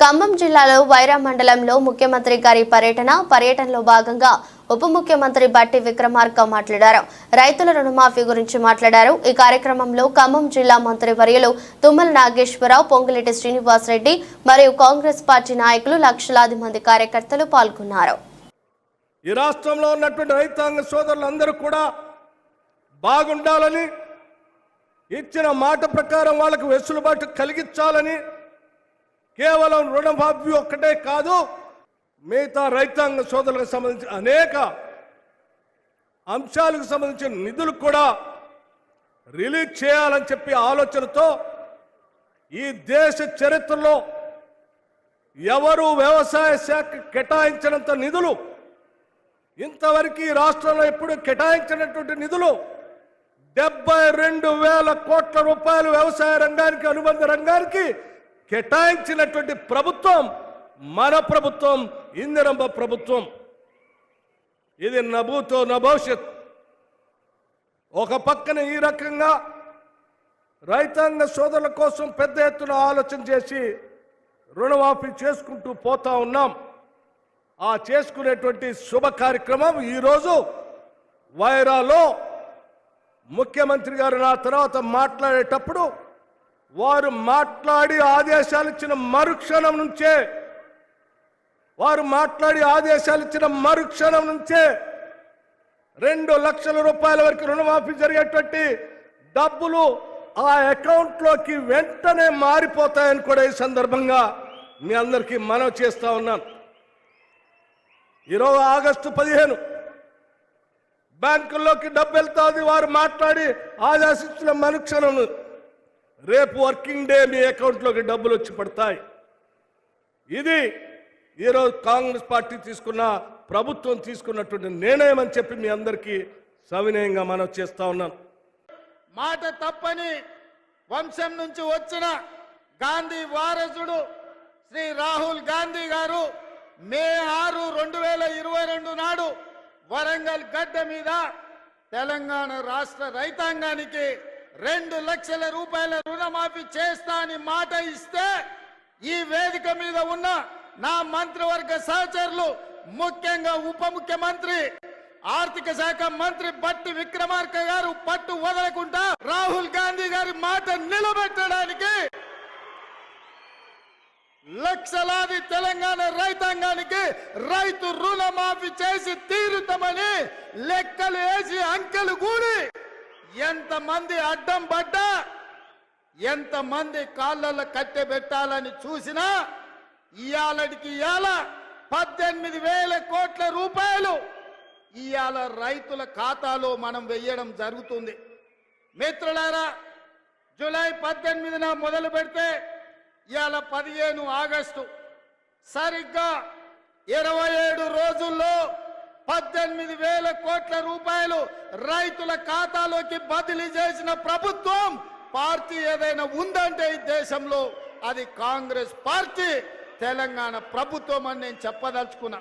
ఖమ్మం జిల్లాలో వైరా మండలంలో ముఖ్యమంత్రి గారి పర్యటన పర్యటనలో భాగంగా ఉప ముఖ్యమంత్రి బట్టి విక్రమార్క మాట్లాడారు. రైతుల రుణమాఫీ గురించి మాట్లాడారు. ఈ కార్యక్రమంలో ఖమ్మం జిల్లా మంత్రి వర్యులు తుమ్మల నాగేశ్వరరావు పొంగులెట్టి శ్రీనివాసరెడ్డి మరియు కాంగ్రెస్ పార్టీ నాయకులు లక్షలాది మంది కార్యకర్తలు పాల్గొన్నారు. ఈ రాష్ట్రంలో ఉన్నటువంటి రైతాంగ సోదరులందరూ కూడా బాగుండాలని ఇచ్చిన మాట ప్రకారం వాళ్ళకు వెసులుబాటు కలిగించాలని కేవలం రుణమాఫీ ఒక్కటే కాదు మిగతా రైతాంగ సోదరులకు సంబంధించిన అనేక అంశాలకు సంబంధించిన నిధులు కూడా రిలీజ్ చేయాలని చెప్పి ఆలోచనతో ఈ దేశ చరిత్రలో ఎవరు వ్యవసాయ శాఖ కేటాయించినంత నిధులు ఇంతవరకు ఈ రాష్ట్రంలో ఎప్పుడు కేటాయించినటువంటి నిధులు డెబ్బై రెండు వేల కోట్ల రూపాయలు వ్యవసాయ రంగానికి అనుబంధ రంగానికి కేటాయించినటువంటి ప్రభుత్వం మన ప్రభుత్వం ఇందిరమ్మ ప్రభుత్వం. ఇది నభూతో నభవిష్యత్ ఒక పక్కన ఈ రకంగా రైతాంగ సోదరుల కోసం పెద్ద ఎత్తున ఆలోచన చేసి రుణమాఫీ చేసుకుంటూ పోతా ఉన్నాం. ఆ చేసుకునేటువంటి శుభ కార్యక్రమం ఈరోజు వైరాలో ముఖ్యమంత్రి గారు నా తర్వాత మాట్లాడేటప్పుడు వారు మాట్లాడి ఆదేశాలు ఇచ్చిన మరుక్షణం నుంచే వారు మాట్లాడి ఆదేశాలు ఇచ్చిన మరుక్షణం నుంచే రెండు లక్షల రూపాయల వరకు రుణమాఫీ జరిగేటువంటి డబ్బులు ఆ అకౌంట్లోకి వెంటనే మారిపోతాయని కూడా ఈ సందర్భంగా మీ అందరికీ మనవి చేస్తూ ఉన్నాను. ఈరోజు ఆగస్టు పదిహేను బ్యాంకుల్లోకి డబ్బు వెళ్తాది వారు మాట్లాడి ఆదేశించిన మనుక్షణం రేపు వర్కింగ్ డే మీ అకౌంట్లోకి డబ్బులు వచ్చి పడతాయి. ఇది ఈరోజు కాంగ్రెస్ పార్టీ తీసుకున్న ప్రభుత్వం తీసుకున్నటువంటి నిర్ణయం అని చెప్పి మీ అందరికీ సవినయంగా మనం చేస్తా ఉన్నాను. మాట తప్పని వంశం నుంచి వచ్చిన గాంధీ వారసుడు శ్రీ రాహుల్ గాంధీ గారు మే ఆరు రెండు వేల ఇరవై రెండు నాడు వరంగల్ గడ్డ మీద తెలంగాణ రాష్ట్ర రైతాంగానికి రెండు లక్షల రూపాయల రుణమాఫీ చేస్తా అని మాట ఇస్తే ఈ వేదిక మీద ఉన్న నా మంత్రివర్గ సహచరులు ముఖ్యంగా ఉప ముఖ్యమంత్రి ఆర్థిక శాఖ మంత్రి బట్టి విక్రమార్క గారు పట్టు వదలకుండా రాహుల్ గాంధీ గారి మాట నిలబెట్టడానికి లక్షలాది తెలంగాణ రైతాంగానికి రైతు రుణమాఫీ చేసి తీరుతామని లెక్కలు వేసి అంకెలు కూడి ఎంతమంది అడ్డం పడ్డా ఎంతమంది కాళ్ళల్లో కట్టె పెట్టాలని చూసినా ఇయాలడికి ఇయాల పద్దెనిమిది వేల కోట్ల రూపాయలు ఇవాళ రైతుల ఖాతాలో మనం వెయ్యడం జరుగుతుంది. మిత్రులారా జూలై పద్దెనిమిదిన మొదలు పెడితే ఇవాళ పదిహేను ఆగస్టు సరిగ్గా ఇరవై ఏడు రోజుల్లో పద్దెనిమిది వేల కోట్ల రూపాయలు రైతుల ఖాతాలోకి బదిలీ చేసిన ప్రభుత్వం పార్టీ ఏదైనా ఉందంటే ఈ దేశంలో అది కాంగ్రెస్ పార్టీ. తెలంగాణ ప్రభుత్వం అని నేను చెప్పదలుచుకున్నా.